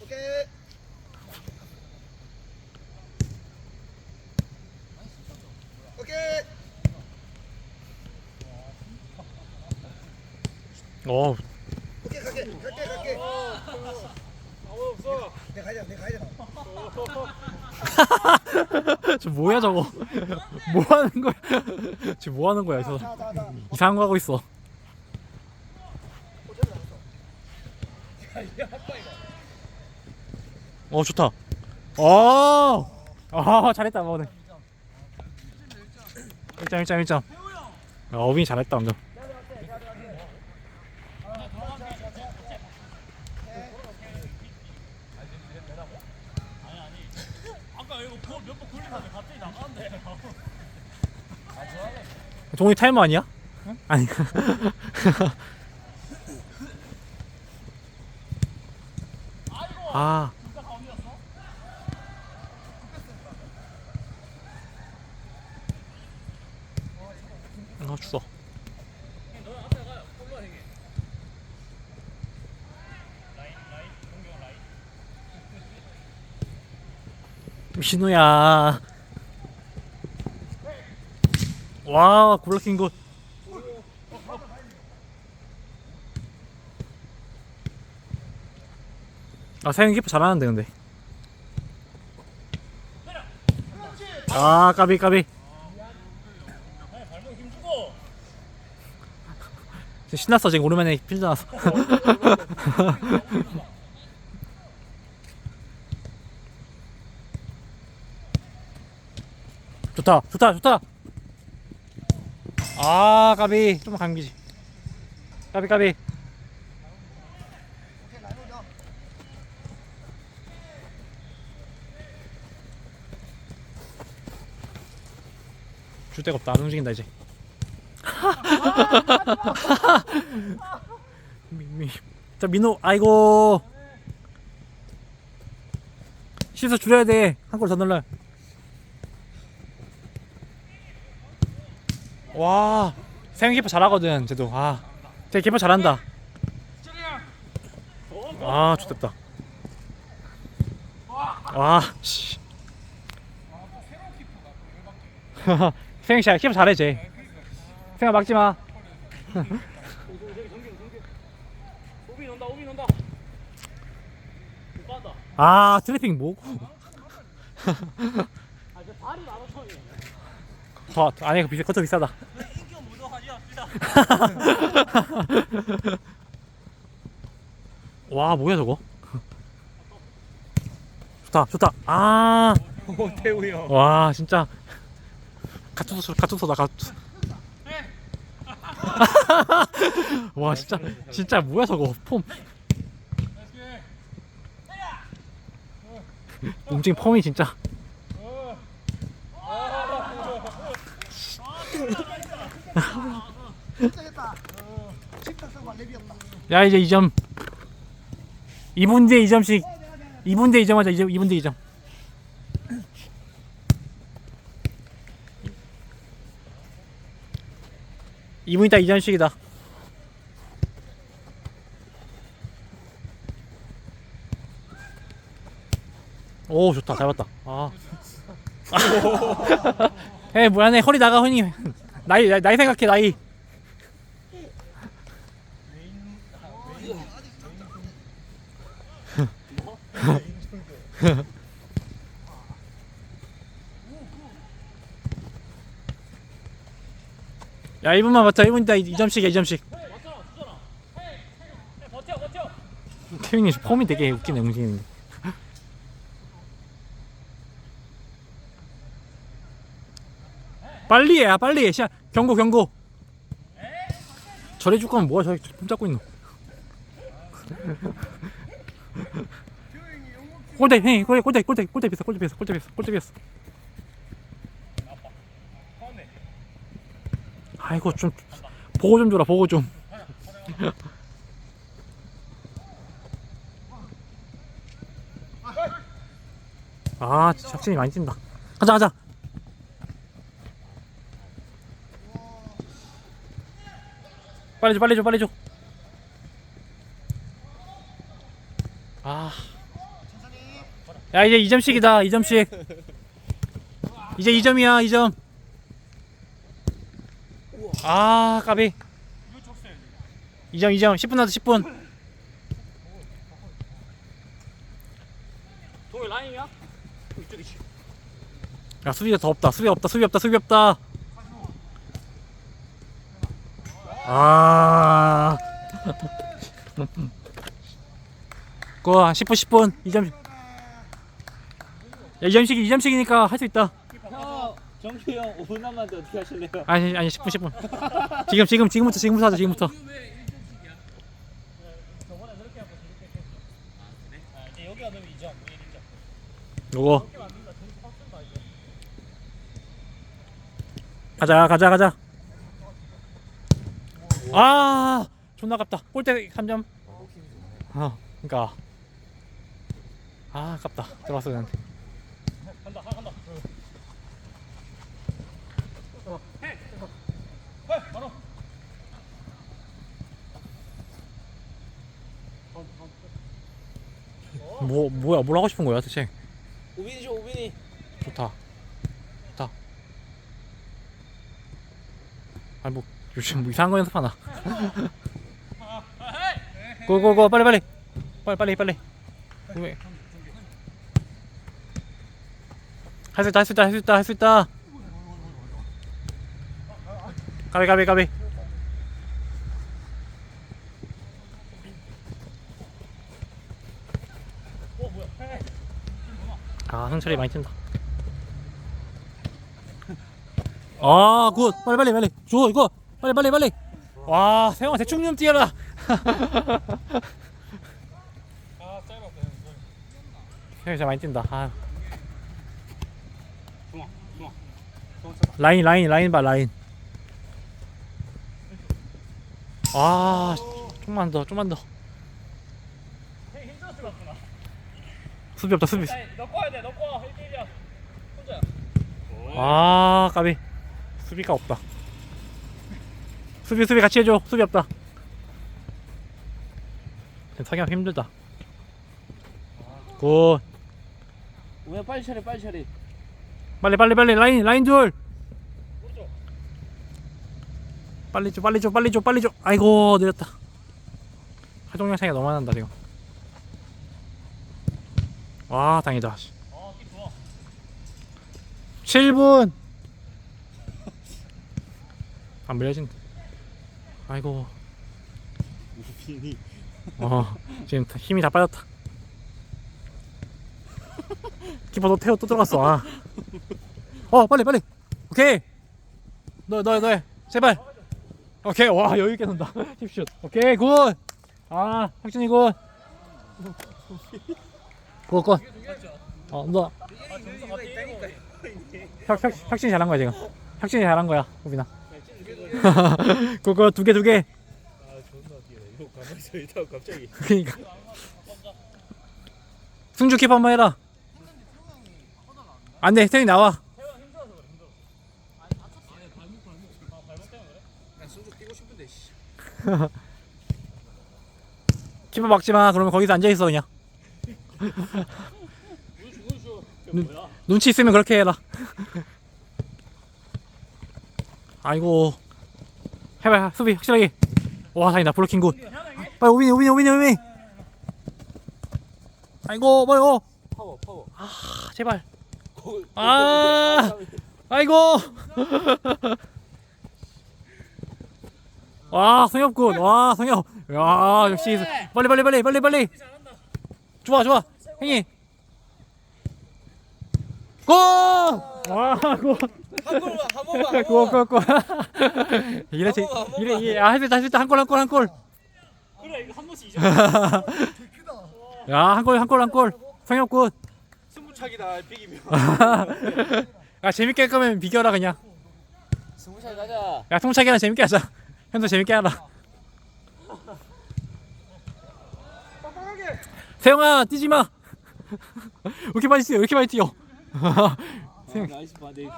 오케이. 오케이. 어, 오케이 갈게. 갈게 갈게. 내가 가야 돼. 내가 가야 돼. 저 뭐야 저거? 뭐 하는 거야? 지금 뭐 하는 거야? 저. 이상한 거 하고 있어. 어, 저기 나왔 어. 어 좋다. 어, 아 잘했다 오늘. 1점 1점 1점. 아, 어빈이 잘했다 방금. 종이 타이머 아니야? 아니. 아. 아 추워. 민우야. 와 굴러킨 곳. 아 사연 키퍼 잘하는데 근데. 아 까비 까비. 지금 신났어 지금 오랜만에 필드 나서. 좋다 좋다 좋다. 아 까비 좀 감기지. 까비 까비. 오케이 라인 올려. 줄 데가 없다. 안 움직인다 이제. 미, 미. 자 민호 아이고. 시서 줄여야 돼한 골 더 넣을래 와. 세영 키퍼 잘하거든 쟤도. 아쟤 키퍼 잘한다. 아 좋겠다. 와씨 세영 씨 키퍼 잘해 쟤 세영 막지 마. 오비 논다 못 받아 아 트래핑 뭐고 아저 발이 아, 아니 그 비싸 그것도 비싸다 인기가 무도하지 않습니다. 와 뭐야 저거? 좋다 좋다. 아와 오 태우 형. 진짜 가투소 가투소다 가투 와 진짜 진짜 뭐야 저거 폼. 움직임 폼이 진짜. 야 이제 2점. 2분 뒤에 2점씩 2분 뒤에 2점 하자 2분, 2분 뒤에 2점 이분 있다 2점씩이다. 오 좋다. 잘 봤다. 아. 에 뭐야네. 허리 나가 허니 나이, 나이 생각해 나이 야 1분만 맞자 1분 있다. 2점씩이야 2점씩. 맞잖아 주잖아 버텨 버텨 태민이 폼이 되게 웃기네 움직이는 게 빨리 해야 빨리 해. 시 경고 경고. 저래 줄 거면 뭐야 저기 폼 잡고 있노. 골대 해 골대 골대 골대 골대 비었어 골대 비었어 골대 비었어 골대 비었어 아이고 좀 보고 좀 줘라 보고 좀 아, 작진이 많이 뛴다. 가자, 가자. 빨리 줘, 빨리 줘, 빨리 줘. 아. 야 이제 2점씩이다 2점씩 이제 2점이야 2점 아 까비. 2점 2점. 10분 남았어 10분. 동일 라인이야? 이쪽이 야 수비가 더 없다. 수비 없다. 수비 없다. 수비 없다. 아. 그거 한 10분 10분. 2점. 야 2점씩 2점씩이니까 할 수 있다. 형 정규 형 5분 남았는데 어떻게 하실래요? 아니 아니 10분 10분. 지금 지금 지금부터 지금부터 하자 지금부터. 이제 여기가 넣으면 2점 우리 1점 요거. 가자 가자 가자. 아 존나 아깝다. 골대 3점. 어 그니까. 아 아깝다. 들어왔어 나한테 간다 간다 뭐 뭐야 뭘 하고 싶은 거야 대체? 우빈이 줘 우빈이. 좋다. 좋다. 아니 뭐 요즘 뭐 이상한 거 연습하나? 고고고 빨리 빨리. 빨리 빨리 빨리. 왜? 할수 있다 할 수 있다 할 수 있다 할 수 있다 가비 가비 가비. 아 상철이 많이 뛴다. 아굿. 빨리 빨리 빨리. 줘 이거. 빨리 빨리 빨리. 와 세영아 대충 좀 뛰어라. 세영이 진짜 많이 뛴다. 아. 라인 라인 라인 봐 라인 아 좀만 더 좀만 더 수비 없다 수비 너 꺼야 돼 너 꺼 1대1이야 혼자야 아 까비 수비가 없다 수비 수비 같이 해줘 수비 없다 성형 힘들다 굿 우야 빨리 차례 빨리 차례 빨리 빨리 빨리 라인 라인 둘 빨리 줘 빨리 줘 빨리 줘 빨리 줘. 아이고 느렸다. 하종량 차이가 너무 많이 난다 지금. 와 좋아 7분. 안 밀려진다 아이고. 우빈이. 어 지금 다- 힘이 다 빠졌다. 키퍼 너 태워 또 들어갔어. 아. 어 빨리 빨리. 오케이. 너 너 너해. 제발 오케이 와 여유 있게 논다. 힙슛. 오케이 굿아 혁준이 굿굿굿. 어 너 혁, 혁, 혁신이 잘한 거야 지금. 혁신이 잘한 거야 우빈아. 그거 두개 있다가 갑자기 그니까. 승주 킵 한번 해라. 안 돼 태이 나와 키퍼 막지 마. 그러면 거기서 앉아 있어 그냥. 눈, 눈치 있으면 그렇게 해라. 아이고. 해봐 수비 확실하게. 와 다행이다. 블로킹 굿. 빨리 오빈이 오빈이 오빈이 오빈이. 아이고 빨리 오. 파워 파워. 아, 제발. 아 아이고 와 성엽 굿와 성엽. 야 역시 빨리 빨리 빨리 빨리 빨리. 좋아 좋아. 형님 골와골 한 번만 한 번만 골골골 이래 제한 번만, 한 이래 이래. 할수 있다 할수 있다 한 골 한 골 한 골. 그래 이거 한 번씩 2점 야한 골 한 골 한 골. 성엽 굿 승부차기다 비기면. 야 재밌게 할 거면 비겨라 그냥. 승부차기 가자. 야 통차기 하나 재밌게 하자 형도 재밌게 하라 세영아 뛰지 마. 왜 이렇게 많이 뛰어? 왜 이렇게 많이 뛰어? 세영. 나이스 바데이크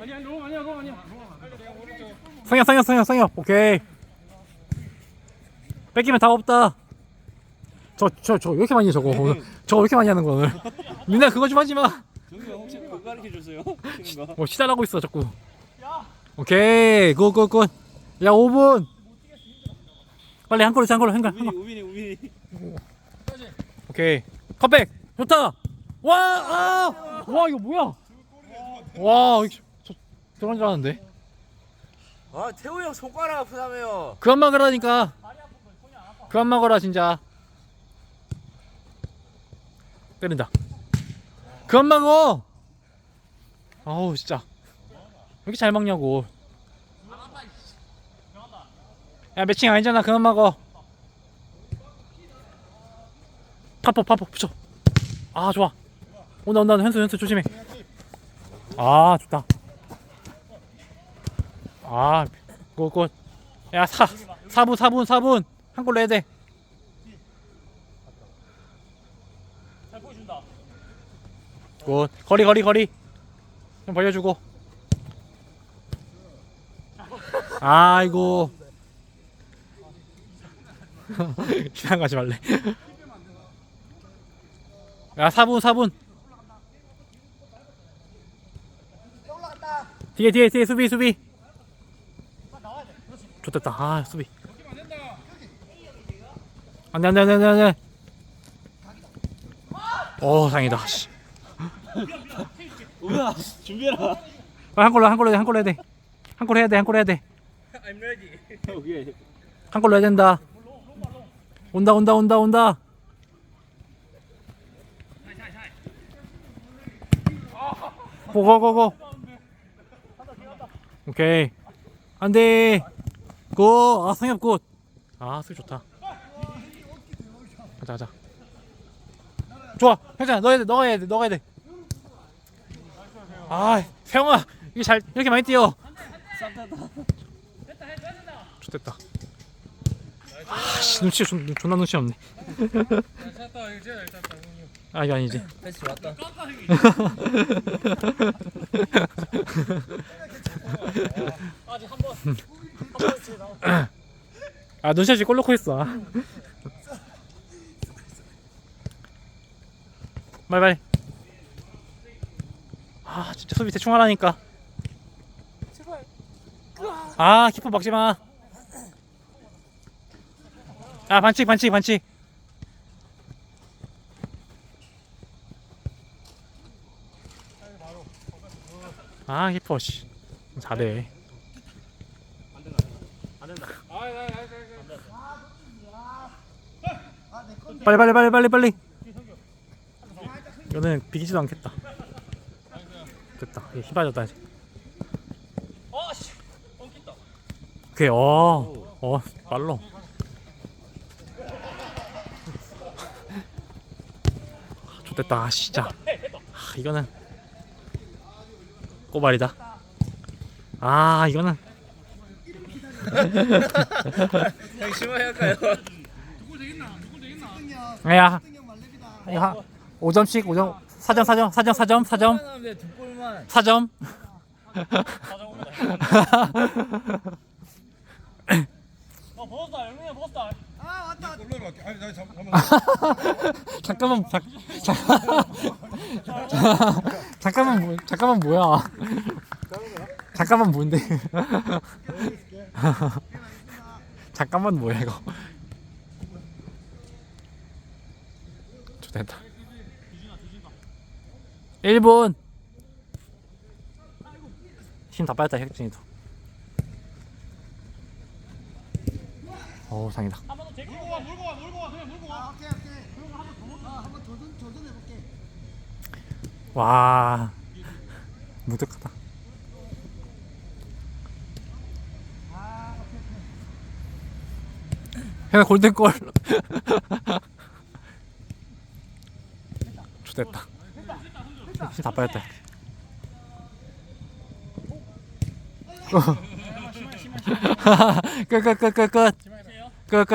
아니야, 너무 아니야, 너무 아니야. 성형 성형 성형 성형 오케이 뺏기면 다 없다 저 저 저 왜 이렇게 많이 해 저거 오늘 저거 왜 이렇게 많이 하는 거야 오늘. 민나 그거 좀 하지 마. 정규 형 혹시 그거 가르쳐 주세요? 치는 거. 뭐 시달하고 있어 자꾸. 오케이 굿굿굿. 야 5분 빨리 한 골로 한 골로 한 골로 한 우민이 골. 우민이 우민이. 오케이. 컵백. 좋다. 와아와 이거 뭐야? 와 이거 저 저런 줄 알았는데? 아 태호 형 손가락 아프다며요. 그만 막으라니까. 그만 막아라 진짜 때린다. 그만 막어! 아우 진짜. 왜 이렇게 잘 막냐고. 야 매칭 아니잖아. 그만 막어. 파포 파포 붙여. 아 좋아. 온다 온다. 현수 현수 조심해. 아 좋다. 아 굿굿. 야, 사, 4분, 4분, 4분. 한골 넣어야 돼. 잘 보여준다. 굿. 거리, 거리, 거리. 좀 벌려주고. 아이고. 지나가지 말래. 야, 4분, 4분. 올라갔다. 뒤에, 뒤에, 뒤에, 수비, 수비. 좋됐다. 아, 수비. 안 돼, 안 돼, 안 돼, 안 돼, 다행이다. 씨. 우민아 준비해라. 아, 한 골로 한 골로 한 골로 해야 돼. 한 골 해야 돼. 한 골 해야 돼. I'm ready. 오케이. 한 골로 해야 된다. 온다 온다 온다 온다. 고고고고. 오케이. 안돼. 고. 아 성엽 굿. 아 수비 좋다. 가자 가자. 좋아. 형찬 넣어야 돼. 넣어야 돼. 넣어야 돼. 아 세영아 이게 잘 이렇게 많이 뛰어. 좋됐다. 아씨 눈치 존, 존나 눈치 없네. 아 이거 아니지. 패스 좋았다. 아직 한 번. 한번 치나 아 눈샷이 골 넣고 있어. 빨리 빨리. 아 진짜 수비 대충 하라니까. 아 키퍼 막지 마. 아 반칙 반칙 반칙. 아 키퍼 씨 잘해. 빨리 빨리 빨리 빨리 빨리. 이거는 비기지도 않겠다. 됐다. 이게 희바졌다 이제. 어 씨. 엉킨다. 오케이 어. 어 빨로. 아, 좋됐다 아, 진짜. 아, 이거는 꼬발이다. 아 이거는 형 심하게 할까요? 야 등형 말렙이다. 야 5점씩 5점 4점 4점 4점 4점 4점 하는데 두 골만. 4점 가져옵니다. 어 벗었다. 영민이 벗었다. 아 왔다. 잠깐만 잠, 잠, 잠깐만 뭐 잠깐만 뭐야 잠깐만 뭔데 잠깐만 뭐야 이거 좋됐다 1분 힘 다 빠졌다 혁진이도 어우 상이다 제끼고 와. 물고 와. 물고 와. 그냥 물고 와. 아 오케이 오케이. 그럼 한번 더. 아 한번 도전 도전해 볼게. 와 무득하다 형 골든골 좋됐다 힘 다 빠졌다. 끝 끝 끝 끝 끝. 끝끝